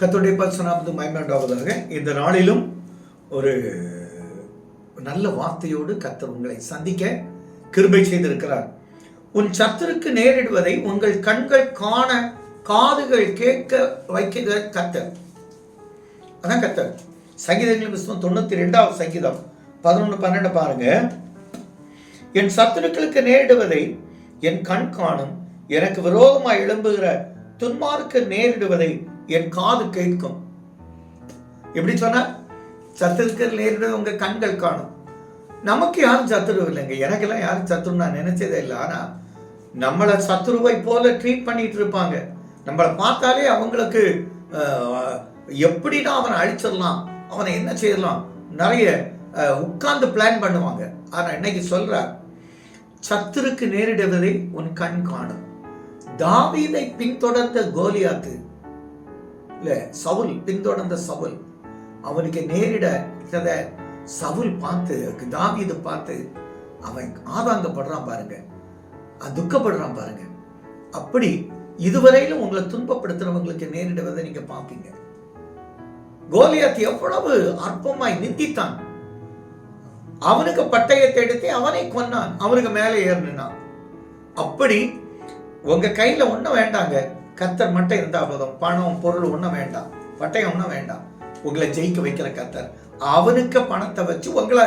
கத்துடைய பரிசுனாமது மயமாண்டாவதாக. இந்த நாளிலும் ஒரு நல்ல வார்த்தையோடு கத்தர் உங்களை சந்திக்க கிருபை செய்திருக்கிறார். உன் சத்துருக்கு நேரிடுவதை உங்கள் கண்கள் காண காதுகள் கேட்க வைக்கிற கத்தர் அதான் கத்தர் சங்கீதங்களின் புஸ்தகம் தொண்ணூத்தி ரெண்டாவது சங்கீதம். பதினொன்று பன்னெண்டு பாருங்க. என் சத்துருக்களுக்கு நேரிடுவதை என் கண் காணும் எனக்கு விரோதமாக எழும்புகிற துன்மார்க்கு நேரிடுவதை என் காது கேட்கும். எப்படி சொன்னா? சத்துருக்கள் நேரிட உங்க கண்கள் காணும். நமக்கு யாரும் சத்துரு இல்லைங்க. எனக்கெல்லாம் யாரும் சத்துரு நான் நினைச்சதே இல்லை. ஆனா நம்மளை சத்துருவை போல ட்ரீட் பண்ணிட்டு இருப்பாங்க. நம்மளை பார்த்தாலே அவங்களுக்கு எப்படின்னா அவனை அழிச்சிடலாம்? அவனை என்ன செய்யலாம்? நிறைய உட்கார்ந்து பிளான் பண்ணுவாங்க. ஆனா இன்னைக்கு சொல்றார் சத்துருக்கு நேரிடுவதை உன் கண் காணும். தாவீதை பின்தொடர்ந்த கோலியாத்து இல்ல சவுல் பின்தொடர்ந்த சவுல். அவனுக்கு நேரிட சவுல் பார்த்து தாவீது பார்த்து அவன் ஆதாங்கப்படுறான் பாருங்க. துக்கப்படுறான் பாருங்க. அப்படி இதுவரையிலும் உங்களை துன்பப்படுத்துறவங்களுக்கு நேரிடுவதை நீங்க பார்ப்பீங்க. கோலியாத் எவ்வளவு அற்பமாய் நிந்தித்தான். அவனுக்கு பட்டயத்தை எடுத்து அவனை கொன்னான். அவனுக்கு மேலே ஏறினான். அப்படி உங்க கையில ஒண்ணும் வேண்டாங்க. கத்தர் மட்டும் இருந்தால் போதும். பணம் பொருள் ஒன்றும் வேண்டாம். பட்டயம் ஒன்றும் வேண்டாம். உங்களை ஜெயிக்க வைக்கிற கத்தர் அவனுக்கு பணத்தை வச்சு உங்களை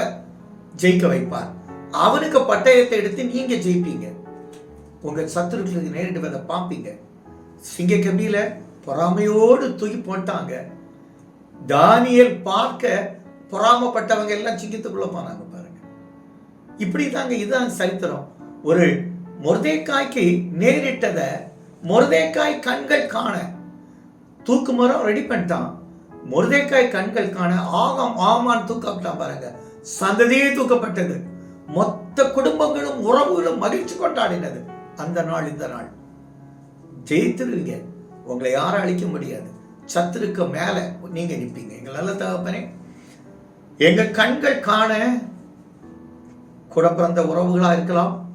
ஜெயிக்க வைப்பார். அவனுக்கு பட்டயத்தை எடுத்து நீங்க ஜெயிப்பீங்க. உங்க சத்துருக்களுக்கு நேரிடுவதை பார்ப்பீங்க சிங்க கம்பியில பொறாமையோடு தூக்கி போட்டாங்க. தானியல் பார்க்க பொறாமப்பட்டவங்க எல்லாம் சிங்கத்துக்குள்ள போனாங்க பாருங்க. இப்படி தாங்க இதுதான் சரித்திரம். ஒரு முருதைக்காய்க்கு நேரிட்டதை முருதைக்காய் கண்கள் காண. தூக்கு மரம் ரெடி பண்ணிட்டான். முருதைக்காய் கண்கள் காண ஆகாம் ஆமான் தூக்கப்பட்டான் பாருங்க. சந்ததியே தூக்கப்பட்டது. மொத்த குடும்பங்களும் உறவுகளும் மகிழ்ச்சி கொண்டாடினது. அந்த நாள் இந்த நாள். ஜெயித்திருங்க. உங்களை யாரும் அழிக்க முடியாது. சத்துருக்கு மேல நீங்க நிற்பீங்க எங்க நல்ல தகப்பனே. எங்க கண்கள் காண கூட பிறந்த உறவுகளா இருக்கலாம்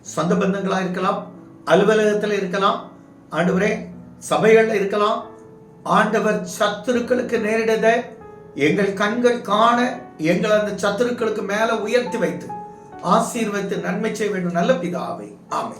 சொந்த பந்தங்களா இருக்கலாம் அலுவலகத்தில் இருக்கலாம் ஆண்டவரே சபைகளில் இருக்கலாம். ஆண்டவர் சத்துருக்களுக்கு நேரிடத எங்கள் கண்கள் காண எங்கள் அந்த சத்துருக்களுக்கு மேல உயர்த்தி வைத்து ஆசீர்வதித்து நன்மை செய்ய வேண்டும். நல்ல பிதாவை. ஆமை